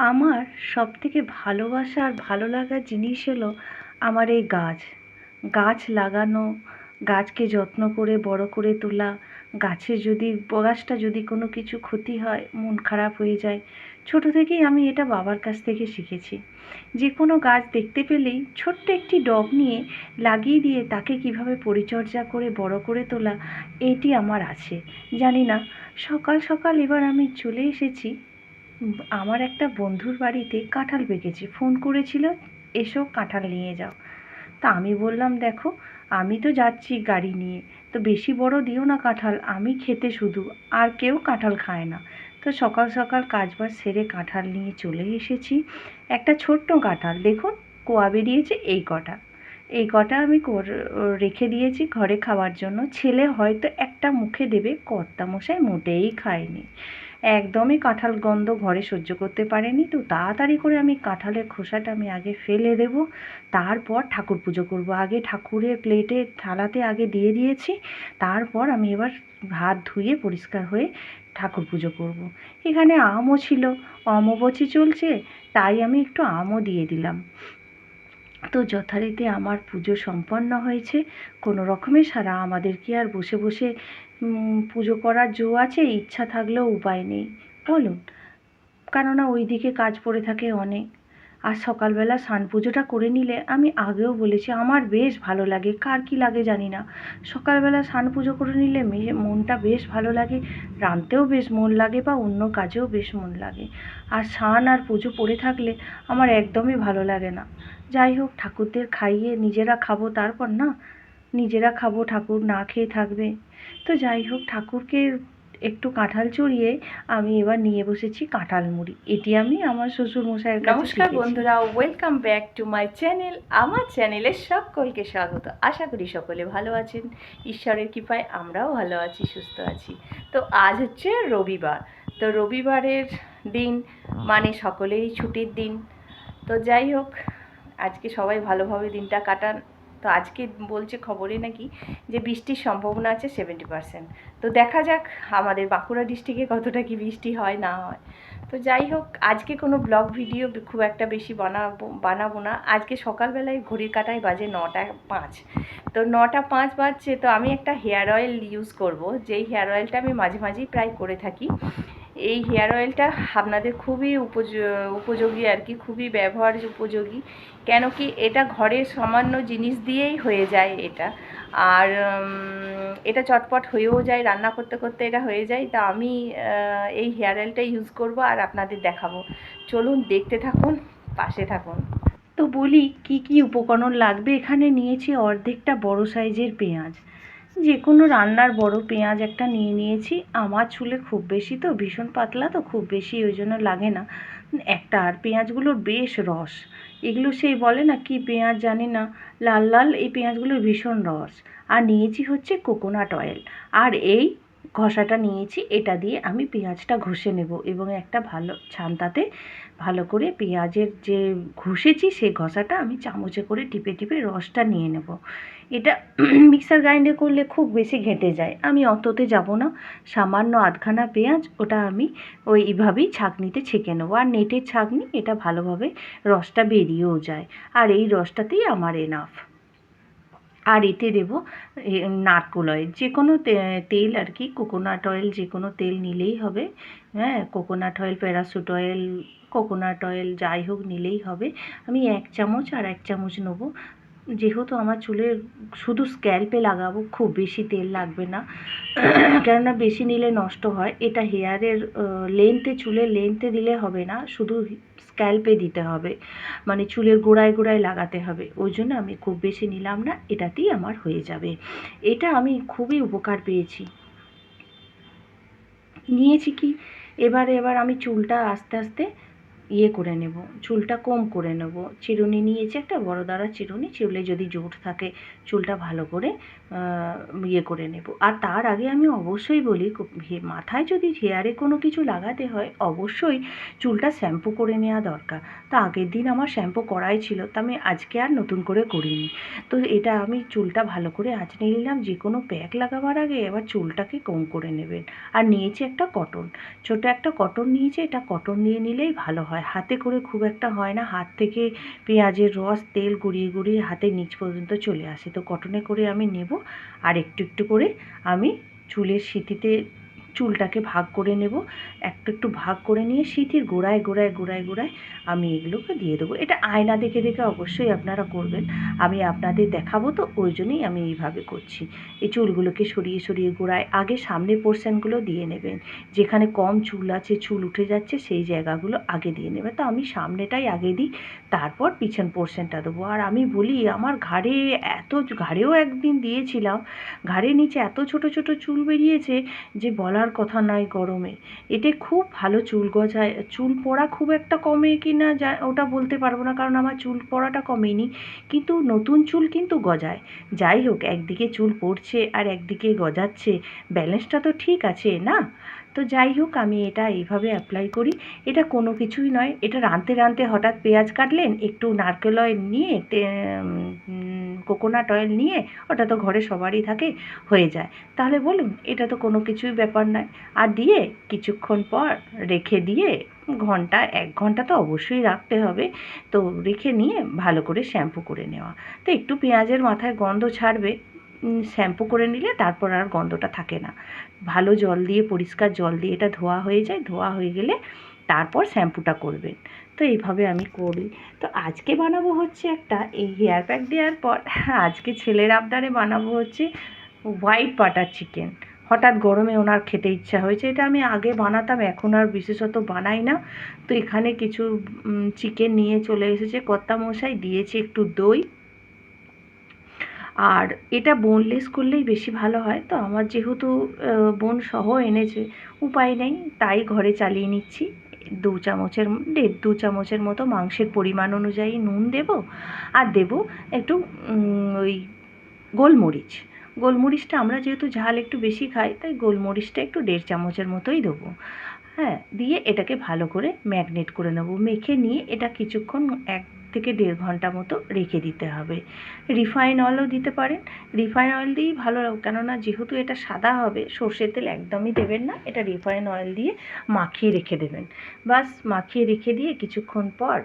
আমার সবথেকে ভালোবাসা আর ভালো লাগার জিনিস হলো আমার এই গাছ। গাছ লাগানো, গাছকে যত্ন করে, বড় করে তোলা গাছের যদি, গাছটা যদি কোনো কিছু ক্ষতি হয়, মন খারাপ হয়ে যায়, ছোটো থেকেই আমি এটা বাবার কাছ থেকে শিখেছি। যে কোনো গাছ দেখতে পেলেই ছোট্ট একটি ডগ নিয়ে লাগিয়ে দিয়ে তাকে কীভাবে পরিচর্যা করে, বড় করে তোলা, এটি আমার আছে। জানি না, সকাল সকাল এবার আমি চলে এসেছি আমার একটা বন্ধুর বাড়িতে কাঁঠাল পেকেছে ফোন করেছিল, এসো কাঁঠাল নিয়ে যাও। তা আমি বললাম, দেখো, আমি তো যাচ্ছি গাড়ি নিয়ে। তো বেশি বড় দিও না কাঁঠাল, আমি খেতে শুধু, আর কেউ কাঁঠাল খায় না। তো সকাল সকাল কাজবাজ সেরে কাঁঠাল নিয়ে চলে এসেছি একটা ছোট্ট কাঁঠাল। দেখুন, কোয়া বেরিয়েছে এই কটা। এই কটা আমি রেখে দিয়েছি ঘরে খাওয়ার জন্য। ছেলে হয়তো একটা মুখে দেবে, কর্তামশাই মোটেই খায়নি। একদমই কাঁঠাল গন্ধ ঘরে সহ্য করতে পারেনি। তো তাড়াতাড়ি করে আমি কাঁঠালের খোসাটা আমি আগে ফেলে দেব। তারপর ঠাকুর পুজো করব। আগে ঠাকুরের প্লেটে থালাতে আগে দিয়ে দিয়েছি। তারপর আমি এবার হাত ধুয়ে পরিষ্কার হয়ে ঠাকুর পুজো করব। এখানে আমও ছিল অমাবচি চলছে, তাই আমি একটু আমও দিয়ে দিলাম। তো যথারীতি আমার পুজো সম্পন্ন হয়েছে। কোনো রকমে সারা আমাদের কি আর বসে বসে পুজো করার জো আছে, ইচ্ছা থাকলেও উপায় নেই। বলুন কেননা ওই দিকে কাজ পড়ে থাকে অনেক। আর সকালবেলা স্নান পুজোটা করে নিলে আমি আগেও বলেছি, আমার বেশ ভালো লাগে। কার কী লাগে জানি না। সকালবেলা স্নান পুজো করে নিলে মেয়ে মনটা বেশ ভালো লাগে, রাঁধতেও বেশ মন লাগে বা অন্য কাজেও বেশ মন লাগে। আর স্নান আর পুজো পড়ে থাকলে আমার একদমই ভালো লাগে না। যাই হোক, ঠাকুরদের খাইয়ে নিজেরা খাব তারপর না, নিজেরা খাব, ঠাকুর না খেয়ে থাকবে। তো যাই হোক ঠাকুরকে একটু কাঁঠাল চড়িয়ে আমি এবার নিয়ে বসেছি কাঁঠাল মুড়ি। এটি আমি আমার শ্বশুর মশাইয়ের নমস্কার বন্ধুরা welcome back to my channel আমার চ্যানেলে সকলকে স্বাগত। আশা করি সকলে ভালো আছেন। ঈশ্বরের কৃপায় আমরাও ভালো আছি সুস্থ আছি। তো আজ হচ্ছে রবিবার। তো রবিবারের দিন মানে সকলেরই ছুটির দিন। তো যাই হোক আজকে সবাই ভালোভাবে দিনটা কাটান। তো আজকে বলছে খবরে নাকি যে বৃষ্টির সম্ভাবনা আছে সেভেন্টি পারসেন্ট তো দেখা যাক আমাদের বাঁকুড়া ডিস্ট্রিক্টে কতটা কি বৃষ্টি হয়, না হয়। তো যাই হোক, আজকে কোনো ব্লগ ভিডিও খুব একটা বেশি বানাবো বানাবো না। আজকে সকালবেলায় ঘড়ির কাটায় বাজে নটা পাঁচ। তো নটা পাঁচ বাজছে, তো আমি একটা হেয়ার অয়েল ইউজ করব। যেই হেয়ার অয়েলটা আমি মাঝে মাঝেই প্রায় করে থাকি। এই হেয়ার অয়েলটা আপনাদের খুবই উপযোগী আর কি, খুবই ব্যবহার উপযোগী। কেন কি এটা ঘরের সামান্য জিনিস দিয়েই হয়ে যায় এটা। আর এটা চটপট হয়েও যায়, রান্না করতে করতে এটা হয়ে যায়। তা আমি এই হেয়ার অয়েলটা ইউজ করব আর আপনাদের দেখাবো। চলুন দেখতে থাকুন, পাশে থাকুন। তো বলি, কি কি উপকরণ লাগবে? এখানে নিয়েছি অর্ধেকটা বড় সাইজের পেঁয়াজ। যে কোনো রান্নার বড় পেঁয়াজ একটা নিয়ে নিয়েছি। আমার চুলে খুব বেশি তো, ভীষণ পাতলা তো, খুব বেশি ওই জন্য লাগে না। একটা আর পেঁয়াজগুলোর বেশ রস। এগুলো সেই বলে না, কি পেঁয়াজ জানি না? লাল লাল এই পেঁয়াজগুলোর ভীষণ রস। আর নিয়েছি হচ্ছে কোকোনাট অয়েল আর এই ঘষাটা নিয়েছি, এটা দিয়ে আমি পেঁয়াজটা ঘষে নেব এবং একটা ভালো ছান্তাতে ভালো করে পেঁয়াজের যে ঘষেছি সেই ঘষাটা আমি চামচে করে টিপে টিপে রসটা নিয়ে নেব। এটা মিক্সার গ্রাইন্ডে করলে খুব বেশি ঘেঁটে যায়। আমি অততে যাব না, সামান্য আধখানা পেঁয়াজ ওটা আমি ওই ছাঁকনিতে ছেঁকে নেব। আর নেটের ছাঁকনি, এটা ভালোভাবে রসটা বেরিয়েও যায়। আর এই রসটাতেই আমার এনাফ আর এতে দেব নারকোল অয়েল যে কোনো তেল আর কি কোকোনাট অয়েল যে কোনো তেল নিলেই হবে হ্যাঁ coconut oil Parachute oil coconut oil যাই হোক নিলেই হবে। আমি এক চামচ আর এক চামচ নেব। যেহেতু আমার চুলে শুধু স্ক্যাল্পে লাগাবো, খুব বেশি তেল লাগবে না। কেননা বেশি নিলে নষ্ট হয়। এটা হেয়ারের লেন্থে চুলের লেন্থে দিলে হবে না, শুধু স্ক্যাল্পে দিতে হবে। মানে চুলের গোড়ায় গোড়ায় লাগাতে হবে। ওই জন্য আমি খুব বেশি নিলাম না, এটাতেই আমার হয়ে যাবে। এটা আমি খুবই উপকার পেয়েছি। নিয়েছি কি? এবার এবার আমি চুলটা আস্তে আস্তে ইয়ে করে নেব, চুলটা কম করে নেব। চিরুনি নিয়েছি একটা, বড় দ্বারা চিরুনি চুলে যদি জোট থাকে, চুলটা ভালো করে ইয়ে করে নেব। আর তার আগে আমি অবশ্যই বলি মাথায় যদি হেয়ারে কোনো কিছু লাগাতে হয়, অবশ্যই চুলটা শ্যাম্পু করে নেওয়া দরকার। তা আগের দিন আমার শ্যাম্পু করাই ছিল, তা আমি আজকে আর নতুন করে করিনি। তো এটা আমি চুলটা ভালো করে আঁচড়ে নিলাম, যে কোনো প্যাক লাগাবার আগে এবার চুলটাকে কম করে নেবেন। আর নিয়েছি একটা কটন ছোট একটা কটন নিয়েছি, এটা কটন নিয়ে নিলেই ভালো হয়। হয়। হাতে করে খুব একটা হয় না। হাত থেকে পেঁয়াজের রস, তেল গড়িয়ে গড়িয়ে হাতে নিচ পর্যন্ত চলে আসে। তো কটনে করে আমি নেব আর একটু একটু করে আমি চুলের সিঁথিতে চুলটাকে ভাগ করে নেব। একটু একটু ভাগ করে নিয়ে সিঁথির গোড়ায় গোড়ায় গোড়ায় গোড়ায় আমি এগুলোকে দিয়ে দেবো। এটা আয়না দেখে দেখে অবশ্যই আপনারা করবেন। আমি আপনাদের দেখাবো তো, ওই জন্যই আমি এইভাবে করছি। এই চুলগুলোকে সরিয়ে সরিয়ে গোড়ায় আগে সামনের পোর্শনগুলো দিয়ে নেবেন। যেখানে কম চুল আছে, চুল উঠে যাচ্ছে, সেই জায়গাগুলো আগে দিয়ে নেবে তো আমি সামনেটাই আগে দিই। তারপর পিছন পোর্শনটা দেবো। আর আমি বলি, আমার ঘাড়ে এত ঘাড়েও একদিন দিয়েছিলাম, ঘাড়ের নিচে এত ছোট ছোট চুল বেরিয়েছে যে বলার কথা নয় গরমে। এতে খুব ভালো চুল গজায়, চুল পড়া খুব একটা কমে কি না যা, ওটা বলতে পারব না, কারণ আমার চুল পড়াটা কমেনি। কিন্তু নতুন চুল কিন্তু গজায়। যাই হোক, একদিকে চুল পড়ছে আর একদিকে গজাচ্ছে। ব্যালেন্সটা তো ঠিক আছে, না? তো যাই হোক, আমি এটা এইভাবে অ্যাপ্লাই করি। এটা কোনো কিছুই নয়। এটা রাঁধতে রাঁধতে হঠাৎ পেঁয়াজ কাটলেন, একটু নারকেল অয়েল নিয়ে কোকোনাট অয়েল নিয়ে, ওটা তো ঘরে সবারই থাকে, হয়ে যায়। তাহলে বলুন, এটা তো কোনো কিছুই ব্যাপার নয়। আর দিয়ে কিছুক্ষণ পর রেখে দিয়ে, ঘণ্টা, এক ঘণ্টা তো অবশ্যই রাখতে হবে। তো রেখে নিয়ে ভালো করে শ্যাম্পু করে নেওয়া। তো একটু পেঁয়াজের মাথায় গন্ধ ছাড়বে। শ্যাম্পু করে নিলে তারপর আর গন্ধটা থাকে না। ভালো জল দিয়ে, পরিষ্কার জল দিয়ে এটা ধোয়া হয়ে যায়, ধোয়া হয়ে গেলে তারপর শ্যাম্পুটা করবেন। তো এইভাবে আমি করি। তো আজকে বানাবো হচ্ছে একটা এই হেয়ার প্যাক দেওয়ার পর আজকে ছেলের আবদারে বানাবো হচ্ছে হোয়াইট বাটার চিকেন। হঠাৎ গরমে ওনার খেতে ইচ্ছা হয়েছে। এটা আমি আগে বানাতাম, এখন আর বিশেষত বানাই না। তো এখানে কিছু চিকেন নিয়ে চলে এসেছে। কর্তা মশাই দিয়েছে একটু দই। আর এটা বোনলেস করলেই বেশি ভালো হয়। তো আমার যেহেতু বোন সহ এনেছে, উপায় নেই, তাই ঘরে চালিয়ে নিচ্ছি। দু চামচের, দেড় দু চামচের মতো মাংসের পরিমাণ অনুযায়ী নুন দেব, আর দেব একটু ওই গোলমরিচ। গোলমরিচটা আমরা যেহেতু ঝাল একটু বেশি খাই, তাই গোলমরিচটা একটু দেড় চামচের মতোই দেবো। হ্যাঁ দিয়ে এটাকে ভালো করে ম্যাগনেট করে নেব। মেখে নিয়ে এটা কিছুক্ষণ এক থেকে দেড় ঘণ্টা মতো রেখে দিতে হবে। রিফাইন অয়েলও দিতে পারেন। রিফাইন অয়েল দিয়েই ভালো কেননা যেহেতু এটা সাদা হবে, সর্ষের তেল একদমই দেবেন না। এটা রিফাইন অয়েল দিয়ে মাখিয়ে রেখে দেবেন। বাস মাখিয়ে রেখে দিয়ে কিছুক্ষণ পর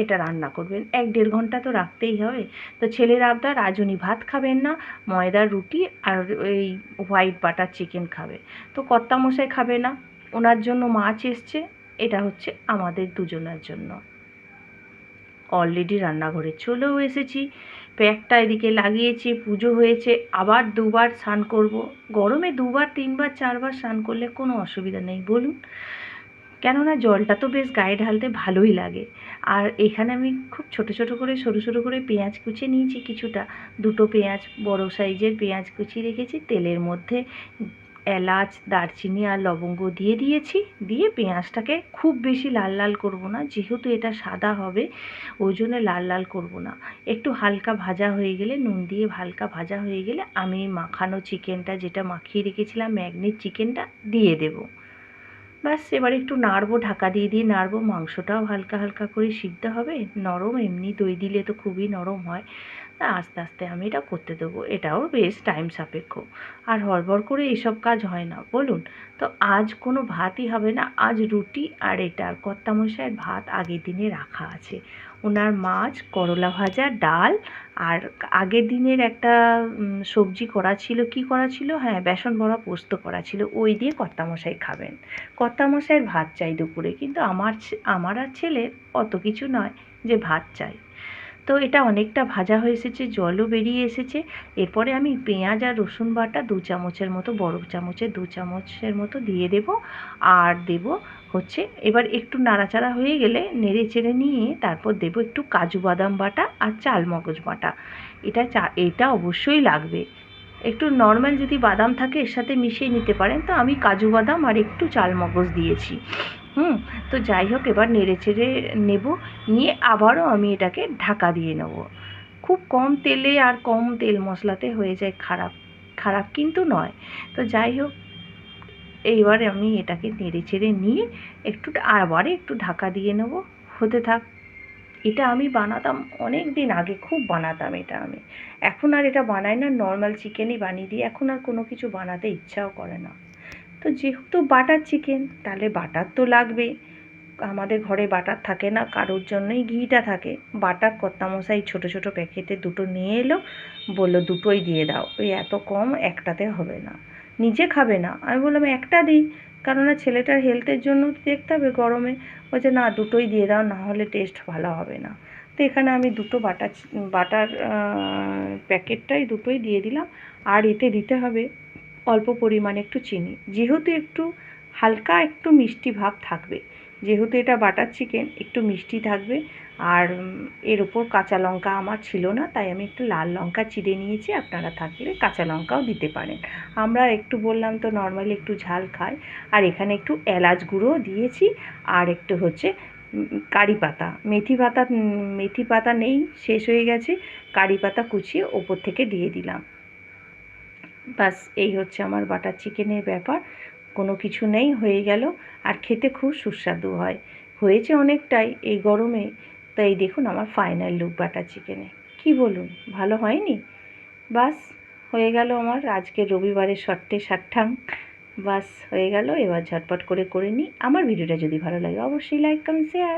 এটা রান্না করবেন। এক দেড় ঘণ্টা তো রাখতেই হবে। তো ছেলের আবদার আজ উনি ভাত খাবেন না, ময়দার রুটি আর এই হোয়াইট বাটার চিকেন খাবে। তো কর্তামশাই খাবে না। ওনার জন্য মাছ এসছে। এটা হচ্ছে আমাদের দুজনের জন্য। অলরেডি রান্নাঘরে চলেও এসেছি। প্যাকটা এদিকে লাগিয়েছি, পুজো হয়েছে, আবার দুবার স্নান করব। গরমে দুবার, তিনবার, চারবার স্নান করলে কোনো অসুবিধা নেই, বলুন। কেননা জলটা তো বেশ গায়ে ঢালতে ভালোই লাগে। আর এখানে আমি খুব ছোট ছোট করে, সরু সরু করে পেঁয়াজ কুচি নিয়েছি কিছুটা। দুটো পেঁয়াজ, বড় সাইজের পেঁয়াজ কুচি রেখেছি, তেলের মধ্যে এলাচ, দারচিনি আর লবঙ্গ দিয়ে দিয়েছি। দিয়ে পেঁয়াজটাকে খুব বেশি লাল লাল করব না, যেহেতু এটা সাদা হবে, ওই জন্য লাল লাল করব না। একটু হালকা ভাজা হয়ে গেলে, নুন দিয়ে হালকা ভাজা হয়ে গেলে আমি মাখানো চিকেনটা যেটা মাখিয়ে রেখেছিলাম ম্যাগনেট চিকেনটা দিয়ে দেবো। ব্যাস, এবার একটু নাড়বো, ঢাকা দিয়ে দিয়ে নাড়বো। মাংসটাও হালকা হালকা করে সিদ্ধ হবে। নরম, এমনি দই দিলে তো খুবই নরম হয়। আস্তে আস্তে আমি এটা করতে দেবো। এটাও বেশ টাইম সাপেক্ষ। আর হড়বড় করে এসব কাজ হয় না, বলুন। তো আজ কোনো ভাতই হবে না, আজ রুটি আর এটা। আর কর্তামশাইয়ের ভাত আগের দিনে রাখা আছে। ওনার মাছ, করলা ভাজা, ডাল আর আগের দিনের একটা সবজি করা ছিল। কি করা ছিল? হ্যাঁ বেসন বড়া পোস্ত করা ছিল। ওই দিয়ে কর্তামশাই খাবেন। কর্তামশাইয়ের ভাত চাই দুপুরে। কিন্তু আমার আমার আর ছেলের অত কিছু নয় যে ভাত চাই। তো এটা অনেকটা ভাজা হয়ে এসেছে, জলও বেরিয়ে এসেছে। এরপরে আমি পেঁয়াজ আর রসুন বাটা দু চামচের মতো, বড় চামচে দু চামচের মতো দিয়ে দেব। আর দেব হচ্ছে এবার একটু নাড়াচাড়া হয়ে গেলে নেড়ে চেড়ে নিয়ে তারপর দেব একটু কাজু বাদাম বাটা আর চাল মগজ বাটা। এটা চা, এটা অবশ্যই লাগবে। একটু নর্মাল যদি বাদাম থাকে, এর সাথে মিশিয়ে নিতে পারেন। তো আমি কাজু বাদাম আর একটু চাল মগজ দিয়েছি। হুম, তো যাই হোক, এবার নেড়ে চেড়ে নেব। নিয়ে আবারও আমি এটাকে ঢাকা দিয়ে নেব। খুব কম তেলে আর কম তেল মশলাতে হয়ে যায় খারাপ। খারাপ কিন্তু নয়। তো যাই হোক, এইবার আমি এটাকে নেড়ে চেড়ে নিয়ে একটু আবারে একটু ঢাকা দিয়ে নেব। হতে থাক। এটা আমি বানাতাম অনেক দিন আগে, খুব বানাতাম এটা আমি। এখন আর এটা বানাই না নর্মাল চিকেনই বানিয়ে দিই। এখন আর কোনো কিছু বানাতে ইচ্ছাও করে না। তো যেহেতু বাটার চিকেন তাহলে বাটার তো লাগবে। আমাদের ঘরে বাটার থাকে না, কারোর জন্যই ঘিটা থাকে। বাটার কর্তামশাই ছোট ছোট প্যাকেটে দুটো নিয়ে এলো, বলল দুটোই দিয়ে দাও। ওই এত কম, একটাতে হবে না। নিজে খাবে না। আমি বললাম, একটা দিই। কেননা ছেলেটার হেলথের জন্য দেখতে হবে গরমে। বলছে, না, দুটোই দিয়ে দাও, না হলে টেস্ট ভালো হবে না। তো এখানে আমি দুটো বাটার বাটার প্যাকেটটাই দুটোই দিয়ে দিলাম। আর এতে দিতে হবে অল্প পরিমাণে একটু চিনি। যেহেতু একটু হালকা একটু মিষ্টি ভাব থাকবে, যেহেতু এটা বাটার চিকেন একটু মিষ্টি থাকবে আর এর উপর কাঁচা লঙ্কা আমার ছিল না, তাই আমি একটু লাল লঙ্কা চিড়ে নিয়েছি, আপনারা থাকলে কাঁচা লঙ্কাও দিতে পারেন। আমরা একটু বললাম তো নর্মালি একটু ঝাল খাই, আর এখানে একটু এলাচ গুঁড়ো দিয়েছি, আর একটু হচ্ছে কারি পাতা। মেথি পাতা মেথি পাতা নেই, শেষ হয়ে গেছে, কারি পাতা কুচিয়ে ওপর থেকে দিয়ে দিলাম। ব্যাস, এই হচ্ছে আমার বাটার চিকেনের ব্যাপার, কোনো কিছু নেই, হয়ে গেল, আর খেতে খুব সুস্বাদু হয়। হয়েছে অনেকটাই, এই গরমে তো এই দেখুন আমার ফাইনাল লুক বাটার চিকেনে কি বলুন, ভালো হয়নি? বাস, হয়ে গেল আমার আজকে রবিবারের শর্টে ষাটঠাং বাস, হয়ে গেল, এবার ঝটপট করে করে নিই। আমার ভিডিওটা যদি ভালো লাগে, অবশ্যই লাইক কমেন্ট শেয়ার